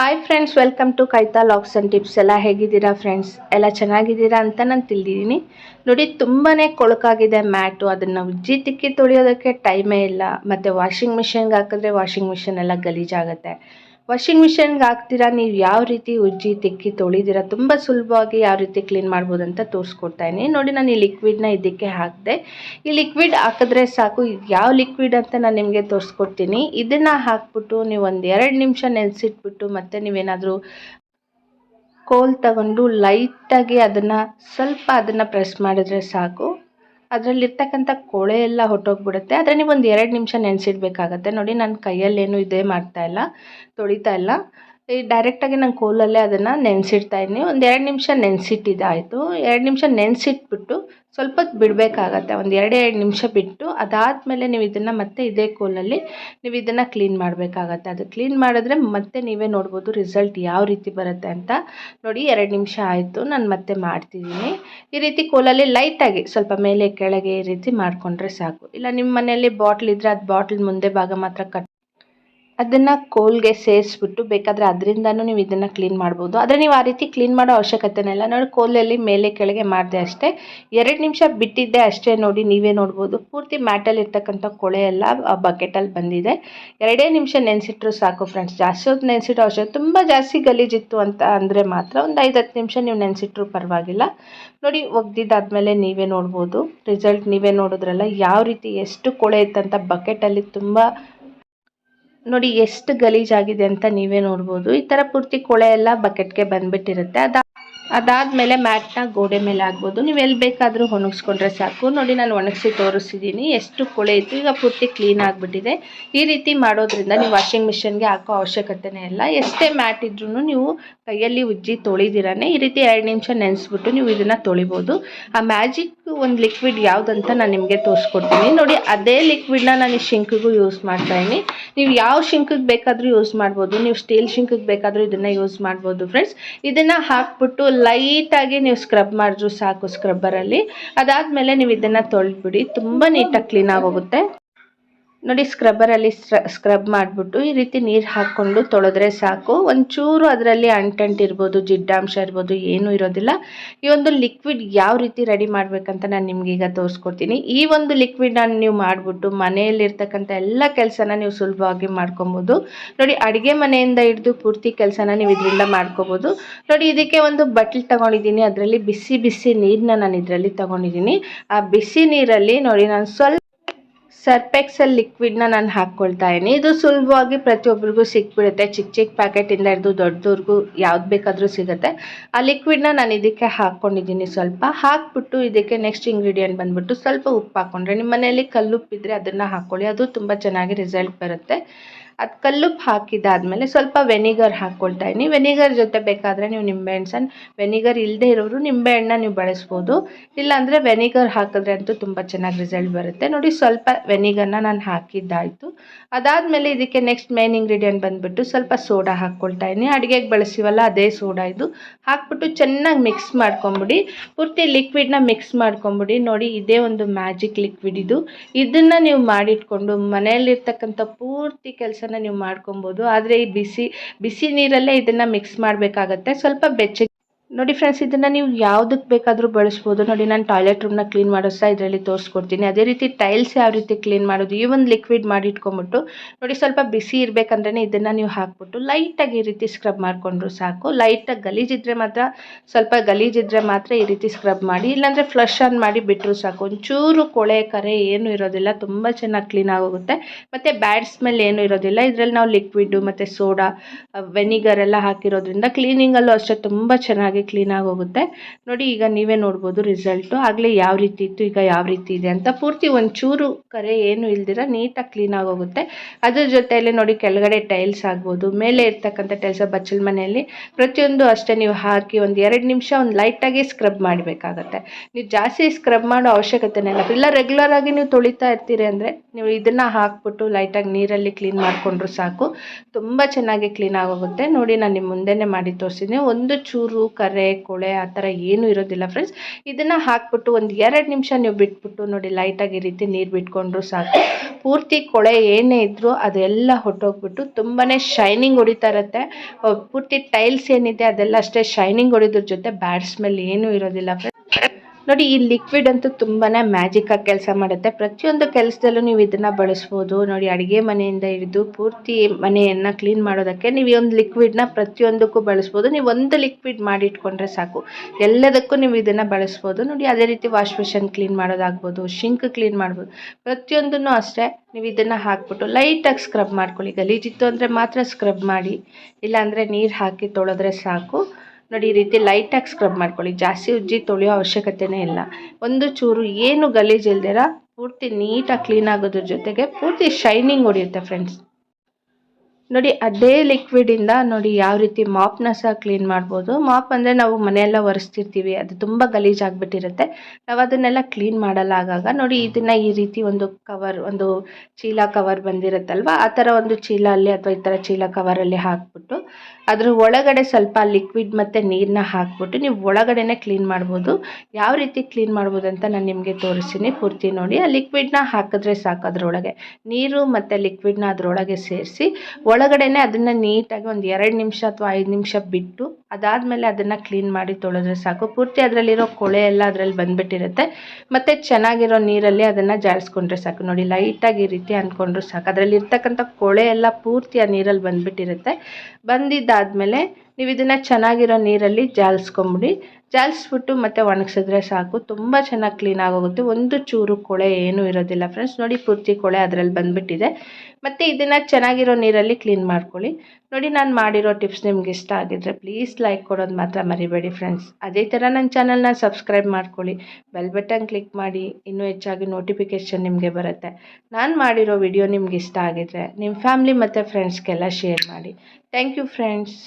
Hi friends welcome to ಕೈತಾ ಲಾಕ್ಸ್ and tips ಎಲ್ಲ ಹೇಗಿದ್ದೀರಾ ಫ್ರೆಂಡ್ಸ್ ಎಲ್ಲ ಚೆನ್ನಾಗಿದ್ದೀರಾ ಅಂತ ನಾನು ತಿಳಿದಿದ್ದೀನಿ. ನೋಡಿ ತುಂಬಾ ಕೊಳಕಾಗಿದೆ ಮ್ಯಾಟು. ಅದನ್ನು ಉಜ್ಜಿ ತಿಕ್ಕಿ ತೊಳೆಯೋದಕ್ಕೆ ಟೈಮೇ ಇಲ್ಲ. ಮತ್ತು ವಾಷಿಂಗ್ ಮಿಷಿನ್ಗೆ ಹಾಕಿದ್ರೆ ವಾಷಿಂಗ್ ಮಿಷಿನ್ ಎಲ್ಲ ಗಲೀಜಾಗುತ್ತೆ. ವಾಷಿಂಗ್ ಮಿಷಿನ್ಗೆ ಹಾಕ್ತೀರಾ? ನೀವು ಯಾವ ರೀತಿ ಉಜ್ಜಿ, ತಿಕ್ಕಿ, ತೊಳಿದಿರ? ತುಂಬ ಸುಲಭವಾಗಿ ಯಾವ ರೀತಿ ಕ್ಲೀನ್ ಮಾಡ್ಬೋದು ಅಂತ ತೋರಿಸ್ಕೊಡ್ತಾ ಇದ್ದೀನಿ. ನೋಡಿ, ನಾನು ಈ ಲಿಕ್ವಿಡ್ನ ಇದಕ್ಕೆ ಹಾಕಿದೆ. ಈ ಲಿಕ್ವಿಡ್ ಹಾಕಿದ್ರೆ ಸಾಕು. ಯಾವ ಲಿಕ್ವಿಡ್ ಅಂತ ನಾನು ನಿಮಗೆ ತೋರಿಸ್ಕೊಡ್ತೀನಿ. ಇದನ್ನು ಹಾಕ್ಬಿಟ್ಟು ನೀವು ಒಂದು ಎರಡು ನಿಮಿಷ ನೆನೆಸಿಟ್ಬಿಟ್ಟು ಮತ್ತೆ ನೀವೇನಾದರೂ ಕೋಲ್ ತಗೊಂಡು ಲೈಟಾಗಿ ಅದನ್ನು ಸ್ವಲ್ಪ ಅದನ್ನು ಪ್ರೆಸ್ ಮಾಡಿದ್ರೆ ಸಾಕು. ಅದರಲ್ಲಿರ್ತಕ್ಕಂಥ ಕೊಳೆ ಎಲ್ಲ ಹೊಟ್ಟೋಗ್ಬಿಡುತ್ತೆ. ಆದರೆ ನೀವು ಒಂದು ಎರಡು ನಿಮಿಷ ನೆನೆಸಿಡ್ಬೇಕಾಗತ್ತೆ. ನೋಡಿ, ನಾನು ಕೈಯಲ್ಲೇನು ಇದೇ ಮಾಡ್ತಾ ಇಲ್ಲ, ತೊಳಿತಾ ಇಲ್ಲ. ಈ ಡೈರೆಕ್ಟಾಗಿ ನಾನು ಕೋಲಲ್ಲೇ ಅದನ್ನು ನೆನೆಸಿಡ್ತಾ ಇದ್ದೀನಿ ಒಂದು ಎರಡು ನಿಮಿಷ ನೆನೆಸಿಟ್ಟಿದ್ದಾಯಿತು ಎರಡು ನಿಮಿಷ ನೆನೆಸಿಟ್ಬಿಟ್ಟು ಸ್ವಲ್ಪ ಹೊತ್ತು ಬಿಡಬೇಕಾಗತ್ತೆ. ಒಂದು ಎರಡು ಎರಡು ನಿಮಿಷ ಬಿಟ್ಟು ಅದಾದಮೇಲೆ ನೀವು ಇದನ್ನು ಮತ್ತೆ ಇದೇ ಕೋಲಲ್ಲಿ ನೀವು ಇದನ್ನು ಕ್ಲೀನ್ ಮಾಡಬೇಕಾಗತ್ತೆ. ಅದು ಕ್ಲೀನ್ ಮಾಡಿದ್ರೆ ಮತ್ತೆ ನೀವೇ ನೋಡ್ಬೋದು ರಿಸಲ್ಟ್ ಯಾವ ರೀತಿ ಬರುತ್ತೆ ಅಂತ. ನೋಡಿ, ಎರಡು ನಿಮಿಷ ಆಯಿತು. ನಾನು ಮತ್ತೆ ಮಾಡ್ತಿದ್ದೀನಿ ಈ ರೀತಿ ಕೋಲಲ್ಲಿ ಲೈಟಾಗಿ ಸ್ವಲ್ಪ ಮೇಲೆ ಕೆಳಗೆ ಈ ರೀತಿ ಮಾಡಿಕೊಂಡ್ರೆ ಸಾಕು. ಇಲ್ಲ ನಿಮ್ಮ ಮನೆಯಲ್ಲಿ ಬಾಟ್ಲ್ ಇದ್ದರೆ ಅದು ಬಾಟ್ಲ್ ಮುಂದೆ ಭಾಗ ಮಾತ್ರ ಕಟ್ ಅದನ್ನು ಕೋಲ್ಗೆ ಸೇರಿಸ್ಬಿಟ್ಟು ಬೇಕಾದರೆ ಅದರಿಂದನೂ ನೀವು ಇದನ್ನು ಕ್ಲೀನ್ ಮಾಡ್ಬೋದು. ಆದರೆ ನೀವು ಆ ರೀತಿ ಕ್ಲೀನ್ ಮಾಡೋ ಅವಶ್ಯಕತೆನೇ ಇಲ್ಲ. ನೋಡಿ, ಕೋಲಲ್ಲಿ ಮೇಲೆ ಕೆಳಗೆ ಮಾಡಿದೆ ಅಷ್ಟೇ. ಎರಡು ನಿಮಿಷ ಬಿಟ್ಟಿದ್ದೆ ಅಷ್ಟೇ ನೋಡಿ ನೀವೇ ನೋಡ್ಬೋದು. ಪೂರ್ತಿ ಮ್ಯಾಟಲ್ಲಿ ಇರ್ತಕ್ಕಂಥ ಕೊಳೆ ಎಲ್ಲ ಬಕೆಟಲ್ಲಿ ಬಂದಿದೆ. ಎರಡೇ ನಿಮಿಷ ನೆನೆಸಿಟ್ರು ಸಾಕು ಫ್ರೆಂಡ್ಸ್ ಜಾಸ್ತಿ ಹೊತ್ತು ನೆನೆಸಿಟ್ಟೋ ಅವಶ್ಯಕತೆ ತುಂಬ ಜಾಸ್ತಿ ಗಲೀಜಿತ್ತು ಅಂತ ಅಂದರೆ ಮಾತ್ರ ಒಂದು ಐದು ಹತ್ತು ನಿಮಿಷ ನೀವು ನೆನೆಸಿಟ್ರು ಪರವಾಗಿಲ್ಲ. ನೋಡಿ, ಒಗ್ದಿದ್ದಾದಮೇಲೆ ನೀವೇ ನೋಡ್ಬೋದು. ರಿಸಲ್ಟ್ ನೀವೇ ನೋಡಿದ್ರಲ್ಲ, ಯಾವ ರೀತಿ ಎಷ್ಟು ಕೊಳೆ ಇತ್ತಂತ ಬಕೆಟಲ್ಲಿ ತುಂಬ ನೋಡಿ ಎಷ್ಟು ಗಲೀಜಾಗಿದೆ ಅಂತ ನೀವೇ ನೋಡ್ಬೋದು. ಈ ಥರ ಪೂರ್ತಿ ಕೊಳೆ ಎಲ್ಲ ಬಕೆಟ್ಗೆ ಬಂದ್ಬಿಟ್ಟಿರುತ್ತೆ. ಅದ ಅದಾದಮೇಲೆ ಮ್ಯಾಟ್ನ ಗೋಡೆ ಮೇಲೆ ಆಗ್ಬೋದು ನೀವು ಎಲ್ಲಿ ಬೇಕಾದರೂ ಒಣಗಿಸ್ಕೊಂಡ್ರೆ ಸಾಕು. ನೋಡಿ ನಾನು ಒಣಗಿಸಿ ತೋರಿಸಿದ್ದೀನಿ ಎಷ್ಟು ಕೊಳೆ ಇತ್ತು. ಈಗ ಪೂರ್ತಿ ಕ್ಲೀನ್ ಆಗಿಬಿಟ್ಟಿದೆ. ಈ ರೀತಿ ಮಾಡೋದ್ರಿಂದ ನೀವು ವಾಷಿಂಗ್ ಮಿಷಿನ್ಗೆ ಹಾಕೋ ಅವಶ್ಯಕತೆನೇ ಇಲ್ಲ. ಎಷ್ಟೇ ಮ್ಯಾಟ್ ಇದ್ರೂ ನೀವು ಕೈಯಲ್ಲಿ ಉಜ್ಜಿ ತೊಳಿದಿರಾನೆ ಈ ರೀತಿ ಎರಡು ನಿಮಿಷ ನೆನೆಸ್ಬಿಟ್ಟು ನೀವು ಇದನ್ನು ತೊಳಿಬೋದು. ಆ ಮ್ಯಾಜಿಕ್ ಒಂದು ಲಿಕ್ವಿಡ್ ಯಾವುದಂತ ನಾನು ನಿಮಗೆ ತೋರಿಸ್ಕೊಡ್ತೀನಿ. ನೋಡಿ ಅದೇ ಲಿಕ್ವಿಡ್ನ ನಾನು ಶಿಂಕಿಗೂ ಯೂಸ್ ಮಾಡ್ತಾಯಿದ್ದೀನಿ ನೀವು ಯಾವ ಶಿಂಕಕ್ಕೆ ಬೇಕಾದರೂ ಯೂಸ್ ಮಾಡ್ಬೋದು, ನೀವು ಸ್ಟೀಲ್ ಶಿಂಕಕ್ಕೆ ಬೇಕಾದರೂ ಇದನ್ನು ಯೂಸ್ ಮಾಡ್ಬೋದು ಫ್ರೆಂಡ್ಸ್ ಇದನ್ನು ಹಾಕ್ಬಿಟ್ಟು ಲೈಟಾಗಿ ನೀವು ಸ್ಕ್ರಬ್ ಮಾಡಿದ್ರು ಸಾಕು ಸ್ಕ್ರಬ್ಬರಲ್ಲಿ ಅದಾದಮೇಲೆ ನೀವು ಇದನ್ನು ತೊಳೆದ್ಬಿಡಿ, ತುಂಬ ನೀಟಾಗಿ ಕ್ಲೀನ್ ಆಗೋಗುತ್ತೆ ನೋಡಿ ಸ್ಕ್ರಬ್ಬರಲ್ಲಿ ಸ್ಕ್ರಬ್ ಮಾಡಿಬಿಟ್ಟು ಈ ರೀತಿ ನೀರು ಹಾಕ್ಕೊಂಡು ತೊಳೆದ್ರೆ ಸಾಕು. ಒಂಚೂರು ಅದರಲ್ಲಿ ಅಂಟಂಟ್ ಇರ್ಬೋದು, ಜಿಡ್ಡಾಂಶ ಇರ್ಬೋದು, ಏನೂ ಇರೋದಿಲ್ಲ. ಈ ಒಂದು ಲಿಕ್ವಿಡ್ ಯಾವ ರೀತಿ ರೆಡಿ ಮಾಡಬೇಕಂತ ನಾನು ನಿಮ್ಗೆ ಈಗ ತೋರಿಸ್ಕೊಡ್ತೀನಿ. ಈ ಒಂದು ಲಿಕ್ವಿಡ್ನ ನೀವು ಮಾಡಿಬಿಟ್ಟು ಮನೆಯಲ್ಲಿರ್ತಕ್ಕಂಥ ಎಲ್ಲ ಕೆಲಸನ ನೀವು ಸುಲಭವಾಗಿ ಮಾಡ್ಕೊಬೋದು. ನೋಡಿ, ಅಡುಗೆ ಮನೆಯಿಂದ ಹಿಡಿದು ಪೂರ್ತಿ ಕೆಲಸನ ನೀವು ಇದರಿಂದ ಮಾಡ್ಕೋಬೋದು. ನೋಡಿ, ಇದಕ್ಕೆ ಒಂದು ಬಟ್ಲ್ ತಗೊಂಡಿದ್ದೀನಿ. ಅದರಲ್ಲಿ ಬಿಸಿ ಬಿಸಿ ನೀರನ್ನ ನಾನು ಇದರಲ್ಲಿ ತಗೊಂಡಿದ್ದೀನಿ. ಆ ಬಿಸಿ ನೀರಲ್ಲಿ ನೋಡಿ, ನಾನು ಸ್ವಲ್ಪ ಸರ್ಪೆಕ್ಸಲ್ ಲಿಕ್ವಿಡ್ನ ನಾನು ಹಾಕ್ಕೊಳ್ತಾ ಇದ್ದೀನಿ. ಇದು ಸುಲಭವಾಗಿ ಪ್ರತಿಯೊಬ್ಬರಿಗೂ ಸಿಕ್ಬಿಡುತ್ತೆ. ಚಿಕ್ಕ ಚಿಕ್ಕ ಪ್ಯಾಕೆಟಿಂದ ಹಿಡಿದು ದೊಡ್ಡದವ್ರಿಗೂ ಯಾವ್ದು ಬೇಕಾದರೂ ಸಿಗುತ್ತೆ. ಆ ಲಿಕ್ವಿಡ್ನ ನಾನು ಇದಕ್ಕೆ ಹಾಕ್ಕೊಂಡಿದ್ದೀನಿ ಸ್ವಲ್ಪ. ಹಾಕ್ಬಿಟ್ಟು ಇದಕ್ಕೆ ನೆಕ್ಸ್ಟ್ ಇಂಗ್ರೀಡಿಯೆಂಟ್ ಬಂದ್ಬಿಟ್ಟು ಸ್ವಲ್ಪ ಉಪ್ಪು ಹಾಕ್ಕೊಂಡ್ರೆ ನಿಮ್ಮ ಮನೆಯಲ್ಲಿ ಕಲ್ಲುಪ್ಪಿದ್ರೆ ಅದನ್ನು ಹಾಕ್ಕೊಳ್ಳಿ ಅದು ತುಂಬ ಚೆನ್ನಾಗಿ ರಿಸಲ್ಟ್ ಬರುತ್ತೆ. ಅದು ಕಲ್ಲುಪ್ಪು ಹಾಕಿದ್ದಾದಮೇಲೆ ಸ್ವಲ್ಪ ವೆನಿಗರ್ ಹಾಕ್ಕೊಳ್ತಾ ಇದ್ದೀನಿ. ವೆನಿಗರ್ ಜೊತೆ ಬೇಕಾದರೆ ನೀವು ನಿಂಬೆಹಣ್ಣು ಸಣ್ಣ ವೆನಿಗರ್ ಇಲ್ಲದೆ ಇರೋರು ನಿಂಬೆಹಣ್ಣನ್ನ ನೀವು ಬಳಸ್ಬೋದು. ಇಲ್ಲಾಂದರೆ ವೆನಿಗರ್ ಹಾಕಿದ್ರೆ ಅಂತೂ ತುಂಬ ಚೆನ್ನಾಗಿ ರಿಸಲ್ಟ್ ಬರುತ್ತೆ. ನೋಡಿ ಸ್ವಲ್ಪ ವೆನಿಗರ್ನ ನಾನು ಹಾಕಿದ್ದಾಯಿತು. ಅದಾದಮೇಲೆ ಇದಕ್ಕೆ ನೆಕ್ಸ್ಟ್ ಮೇನ್ ಇಂಗ್ರೀಡಿಯೆಂಟ್ ಬಂದುಬಿಟ್ಟು ಸ್ವಲ್ಪ ಸೋಡಾ ಹಾಕ್ಕೊಳ್ತಾ ಇದ್ದೀನಿ. ಅಡುಗೆಗೆ ಬಳಸಿವಲ್ಲ ಅದೇ ಸೋಡಾ ಇದು. ಹಾಕ್ಬಿಟ್ಟು ಚೆನ್ನಾಗಿ ಮಿಕ್ಸ್ ಮಾಡ್ಕೊಂಬಿಡಿ. ಪೂರ್ತಿ ಲಿಕ್ವಿಡ್ನ ಮಿಕ್ಸ್ ಮಾಡ್ಕೊಂಬಿಡಿ. ನೋಡಿ ಇದೇ ಒಂದು ಮ್ಯಾಜಿಕ್ ಲಿಕ್ವಿಡ್ ಇದು. ಇದನ್ನು ನೀವು ಮಾಡಿಟ್ಕೊಂಡು ಮನೆಯಲ್ಲಿರ್ತಕ್ಕಂಥ ಪೂರ್ತಿ ಕೆಲಸ ನೀವು ಮಾಡ್ಕೊಬೋದು. ಆದರೆ ಈ ಬಿಸಿ ಬಿಸಿ ನೀರಲ್ಲೇ ಇದನ್ನು ಮಿಕ್ಸ್ ಮಾಡಬೇಕಾಗತ್ತೆ. ಸ್ವಲ್ಪ ಬೆಚ್ಚಗೆ ನೋಡಿ ಫ್ರೆಂಡ್ಸ್ ಇದನ್ನು ನೀವು ಯಾವುದಕ್ಕೆ ಬೇಕಾದರೂ ಬಳಸ್ಬೋದು. ನೋಡಿ, ನಾನು ಟಾಯ್ಲೆಟ್ ರೂಮ್ನ ಕ್ಲೀನ್ ಮಾಡೋ ಸಹ ಇದರಲ್ಲಿ ತೋರಿಸ್ಕೊಡ್ತೀನಿ. ಅದೇ ರೀತಿ ಟೈಲ್ಸ್ ಯಾವ ರೀತಿ ಕ್ಲೀನ್ ಮಾಡೋದು, ಈ ಒಂದು ಲಿಕ್ವಿಡ್ ಮಾಡಿ ಇಟ್ಕೊಂಡ್ಬಿಟ್ಟು, ನೋಡಿ ಸ್ವಲ್ಪ ಬಿಸಿ ಇರಬೇಕಂದ್ರೆ ಇದನ್ನು ನೀವು ಹಾಕ್ಬಿಟ್ಟು ಲೈಟಾಗಿ ಈ ರೀತಿ ಸ್ಕ್ರಬ್ ಮಾಡಿಕೊಂಡ್ರು ಸಾಕು. ಲೈಟಾಗಿ ಗಲೀಜಿದ್ರೆ ಮಾತ್ರ, ಸ್ವಲ್ಪ ಗಲೀಜಿದ್ರೆ ಮಾತ್ರ ಈ ರೀತಿ ಸ್ಕ್ರಬ್ ಮಾಡಿ, ಇಲ್ಲಾಂದರೆ ಫ್ಲಶ್ ಆನ್ ಮಾಡಿ ಬಿಟ್ಟರು ಸಾಕು. ಒಂಚೂರು ಕೊಳೆ, ಕರೆ ಏನೂ ಇರೋದಿಲ್ಲ. ತುಂಬ ಚೆನ್ನಾಗಿ ಕ್ಲೀನ್ ಆಗೋಗುತ್ತೆ. ಮತ್ತು ಬ್ಯಾಡ್ ಸ್ಮೆಲ್ ಏನೂ ಇರೋದಿಲ್ಲ. ಇದರಲ್ಲಿ ನಾವು ಲಿಕ್ವಿಡ್ ಮತ್ತು ಸೋಡಾ ವೆನಿಗರ್ ಎಲ್ಲ ಹಾಕಿರೋದ್ರಿಂದ ಕ್ಲೀನಿಂಗಲ್ಲೂ ಅಷ್ಟೇ, ತುಂಬ ಚೆನ್ನಾಗಿ ಕ್ಲೀನಾಗಿ ಹೋಗುತ್ತೆ. ನೋಡಿ, ಈಗ ನೀವೇ ನೋಡ್ಬೋದು ರಿಸಲ್ಟು ಆಗಲೇ ಯಾವ ರೀತಿ ಇತ್ತು, ಈಗ ಯಾವ ರೀತಿ ಇದೆ ಅಂತ. ಪೂರ್ತಿ ಒಂಚೂರು ಕರೆ ಏನು ಇಲ್ದಿರ ನೀಟಾಗಿ ಕ್ಲೀನಾಗಿ ಹೋಗುತ್ತೆ. ಅದ್ರ ಜೊತೆಯಲ್ಲಿ ನೋಡಿ, ಕೆಳಗಡೆ ಟೈಲ್ಸ್ ಆಗ್ಬೋದು, ಮೇಲೆ ಇರ್ತಕ್ಕಂಥ ಟೈಲ್ಸ್ ಬಚ್ಚಲ ಮನೆಯಲ್ಲಿ ಪ್ರತಿಯೊಂದು ಅಷ್ಟೇ ನೀವು ಹಾಕಿ ಒಂದು ಎರಡು ನಿಮಿಷ ಒಂದು ಲೈಟಾಗಿ ಸ್ಕ್ರಬ್ ಮಾಡಬೇಕಾಗತ್ತೆ. ನೀವು ಜಾಸ್ತಿ ಸ್ಕ್ರಬ್ ಮಾಡೋ ಅವಶ್ಯಕತೆನೇ ಇಲ್ಲ. ಇಲ್ಲ ರೆಗ್ಯುಲರ್ ಆಗಿ ನೀವು ತೊಳಿತಾ ಇರ್ತೀರಿ ಅಂದರೆ ನೀವು ಇದನ್ನು ಹಾಕ್ಬಿಟ್ಟು ಲೈಟಾಗಿ ನೀರಲ್ಲಿ ಕ್ಲೀನ್ ಮಾಡಿಕೊಂಡ್ರು ಸಾಕು. ತುಂಬ ಚೆನ್ನಾಗಿ ಕ್ಲೀನ್ ಆಗೋಗುತ್ತೆ ನೋಡಿ, ನಾನು ನಿಮ್ಮ ಮುಂದೆನೇ ಮಾಡಿ ತೋರಿಸಿದ್ದೀನಿ ಒಂದು ಚೂರು ಕರೆ ಕರೆ, ಕೊಳೆ ಆ ಥರ ಏನೂ ಇರೋದಿಲ್ಲ ಫ್ರೆಂಡ್ಸ್ ಇದನ್ನು ಹಾಕ್ಬಿಟ್ಟು ಒಂದು ಎರಡು ನಿಮಿಷ ನೀವು ಬಿಟ್ಬಿಟ್ಟು ನೋಡಿ ಲೈಟಾಗಿ ಈ ರೀತಿ ನೀರು ಬಿಟ್ಕೊಂಡ್ರು ಸಾಕು. ಪೂರ್ತಿ ಕೊಳೆ ಏನೇ ಇದ್ದರೂ ಅದೆಲ್ಲ ಹೊಟ್ಟೋಗ್ಬಿಟ್ಟು ತುಂಬಾ ಶೈನಿಂಗ್ ಹೊಡಿತಾ ಇರುತ್ತೆ. ಪೂರ್ತಿ ಟೈಲ್ಸ್ ಏನಿದೆ ಅದೆಲ್ಲ ಅಷ್ಟೇ ಶೈನಿಂಗ್ ಹೊಡಿದ್ರ ಜೊತೆ ಬ್ಯಾಡ್ ಸ್ಮೆಲ್ ಏನೂ ಇರೋದಿಲ್ಲ ಫ್ರೆಂಡ್ಸ್ ನೋಡಿ, ಈ ಲಿಕ್ವಿಡ್ ಅಂತೂ ತುಂಬಾ ಮ್ಯಾಜಿಕ್ ಆಗಿ ಕೆಲಸ ಮಾಡುತ್ತೆ. ಪ್ರತಿಯೊಂದು ಕೆಲಸದಲ್ಲೂ ನೀವು ಇದನ್ನು ಬಳಸ್ಬೋದು. ನೋಡಿ, ಅಡುಗೆ ಮನೆಯಿಂದ ಹಿಡಿದು ಪೂರ್ತಿ ಮನೆಯನ್ನು ಕ್ಲೀನ್ ಮಾಡೋದಕ್ಕೆ ನೀವು ಈ ಒಂದು ಲಿಕ್ವಿಡ್ನ ಪ್ರತಿಯೊಂದಕ್ಕೂ ಬಳಸ್ಬೋದು. ನೀವು ಒಂದು ಲಿಕ್ವಿಡ್ ಮಾಡಿಟ್ಕೊಂಡ್ರೆ ಸಾಕು. ಎಲ್ಲದಕ್ಕೂ ನೀವು ಇದನ್ನು ಬಳಸ್ಬೋದು. ನೋಡಿ, ಅದೇ ರೀತಿ ವಾಶ್ ಮಿಷನ್ ಕ್ಲೀನ್ ಮಾಡೋದಾಗ್ಬೋದು ಶಿಂಕ್ ಕ್ಲೀನ್ ಮಾಡ್ಬೋದು. ಪ್ರತಿಯೊಂದನ್ನು ಅಷ್ಟೇ ನೀವು ಇದನ್ನು ಹಾಕ್ಬಿಟ್ಟು ಲೈಟಾಗಿ ಸ್ಕ್ರಬ್ ಮಾಡ್ಕೊಳ್ಳಿ. ಗಲೀಜಿತ್ತು ಅಂದರೆ ಮಾತ್ರ ಸ್ಕ್ರಬ್ ಮಾಡಿ, ಇಲ್ಲಾಂದರೆ ನೀರು ಹಾಕಿ ತೊಳೆದ್ರೆ ಸಾಕು. ನೋಡಿ, ಈ ರೀತಿ ಲೈಟಾಗಿ ಸ್ಕ್ರಬ್ ಮಾಡ್ಕೊಳ್ಳಿ. ಜಾಸ್ತಿ ಉಜ್ಜಿ ತೊಳೆಯೋ ಅವಶ್ಯಕತೆನೇ ಇಲ್ಲ. ಒಂದು ಚೂರು ಏನು ಗಲೀಜು ಇಲ್ದಿರ ಪೂರ್ತಿ ನೀಟಾಗಿ ಕ್ಲೀನ್ ಆಗೋದ್ರ ಜೊತೆಗೆ ಪೂರ್ತಿ ಶೈನಿಂಗ್ ಹೊಡೆಯುತ್ತೆ ಫ್ರೆಂಡ್ಸ್ ನೋಡಿ, ಅದೇ ಲಿಕ್ವಿಡಿಂದ ನೋಡಿ ಯಾವ ರೀತಿ ಮಾಪ್ನ ಸಹ ಕ್ಲೀನ್ ಮಾಡ್ಬೋದು. ಮಾಪ್ ಅಂದರೆ ನಾವು ಮನೆಯೆಲ್ಲ ಒರೆಸ್ತಿರ್ತೀವಿ. ಅದು ತುಂಬ ಗಲೀಜಾಗ್ಬಿಟ್ಟಿರುತ್ತೆ ನಾವು ಅದನ್ನೆಲ್ಲ ಕ್ಲೀನ್ ಮಾಡಲ್ಲ ಆಗಾಗ. ನೋಡಿ, ಇದನ್ನು ಈ ರೀತಿ ಒಂದು ಕವರ್ ಒಂದು ಚೀಲ ಕವರ್ ಬಂದಿರುತ್ತಲ್ವ? ಆ ಥರ ಒಂದು ಚೀಲ ಅಲ್ಲಿ ಅಥವಾ ಈ ಥರ ಚೀಲ ಕವರಲ್ಲಿ ಹಾಕ್ಬಿಟ್ಟು, ಅದ್ರ ಒಳಗಡೆ ಸ್ವಲ್ಪ ಲಿಕ್ವಿಡ್ ಮತ್ತು ನೀರನ್ನ ಹಾಕ್ಬಿಟ್ಟು ನೀವು ಒಳಗಡೆನೆ ಕ್ಲೀನ್ ಮಾಡ್ಬೋದು. ಯಾವ ರೀತಿ ಕ್ಲೀನ್ ಮಾಡ್ಬೋದು ಅಂತ ನಾನು ನಿಮಗೆ ತೋರಿಸ್ತೀನಿ. ಪೂರ್ತಿ ನೋಡಿ. ಆ ಲಿಕ್ವಿಡ್ನ ಹಾಕಿದ್ರೆ ಸಾಕು ಅದರೊಳಗೆ. ನೀರು ಮತ್ತು ಲಿಕ್ವಿಡ್ನ ಅದರೊಳಗೆ ಸೇರಿಸಿ ಒಳಗಡೆನೆ ಅದನ್ನು ನೀಟಾಗಿ ಒಂದು ಎರಡು ನಿಮಿಷ ಅಥವಾ ಐದು ನಿಮಿಷ ಬಿಟ್ಟು ಅದಾದಮೇಲೆ ಅದನ್ನು ಕ್ಲೀನ್ ಮಾಡಿ ತೊಳೆದ್ರೆ ಸಾಕು. ಪೂರ್ತಿ ಅದರಲ್ಲಿರೋ ಕೊಳೆ ಎಲ್ಲ ಅದರಲ್ಲಿ ಬಂದುಬಿಟ್ಟಿರುತ್ತೆ. ಮತ್ತು ಚೆನ್ನಾಗಿರೋ ನೀರಲ್ಲಿ ಅದನ್ನು ಜಾರಿಸ್ಕೊಂಡ್ರೆ ಸಾಕು. ನೋಡಿ ಲೈಟಾಗಿ ಈ ರೀತಿ ಅನ್ಕೊಂಡ್ರು ಸಾಕು. ಅದರಲ್ಲಿ ಇರ್ತಕ್ಕಂಥ ಕೊಳೆ ಎಲ್ಲ ಪೂರ್ತಿ ಆ ನೀರಲ್ಲಿ ಬಂದುಬಿಟ್ಟಿರುತ್ತೆ. ಬಂದಿದ್ದಾದಮೇಲೆ ನೀವು ಇದನ್ನು ಚೆನ್ನಾಗಿರೋ ನೀರಲ್ಲಿ ಜಾಲಿಸ್ಕೊಂಬಿಡಿ. ಜಾಲಿಸ್ಬಿಟ್ಟು ಮತ್ತೆ ಒಣಗಿಸಿದ್ರೆ ಸಾಕು. ತುಂಬ ಚೆನ್ನಾಗಿ ಕ್ಲೀನ್ ಆಗೋಗುತ್ತೆ. ಒಂದು ಚೂರು ಕೊಳೆ ಏನೂ ಇರೋದಿಲ್ಲ ಫ್ರೆಂಡ್ಸ್ ನೋಡಿ ಪೂರ್ತಿ ಕೊಳೆ ಅದರಲ್ಲಿ ಬಂದುಬಿಟ್ಟಿದೆ. ಮತ್ತು ಇದನ್ನು ಚೆನ್ನಾಗಿರೋ ನೀರಲ್ಲಿ ಕ್ಲೀನ್ ಮಾಡ್ಕೊಳ್ಳಿ. ನೋಡಿ ನಾನು ಮಾಡಿರೋ ಟಿಪ್ಸ್ ನಿಮ್ಗೆ ಇಷ್ಟ ಆಗಿದ್ರೆ ಪ್ಲೀಸ್ ಲೈಕ್ ಕೊಡೋದು ಮಾತ್ರ ಮರಿಬೇಡಿ ಫ್ರೆಂಡ್ಸ್ ಅದೇ ಥರ ನನ್ನ ಚಾನಲ್ನ ಸಬ್ಸ್ಕ್ರೈಬ್ ಮಾಡ್ಕೊಳ್ಳಿ. ಬೆಲ್ ಬಟನ್ ಕ್ಲಿಕ್ ಮಾಡಿ. ಇನ್ನೂ ಹೆಚ್ಚಾಗಿ ನೋಟಿಫಿಕೇಷನ್ ನಿಮಗೆ ಬರುತ್ತೆ. ನಾನು ಮಾಡಿರೋ ವಿಡಿಯೋ ನಿಮ್ಗೆ ಇಷ್ಟ ಆಗಿದ್ರೆ ನಿಮ್ಮ ಫ್ಯಾಮ್ಲಿ ಮತ್ತು ಫ್ರೆಂಡ್ಸ್ಗೆಲ್ಲ ಶೇರ್ ಮಾಡಿ. Thank you friends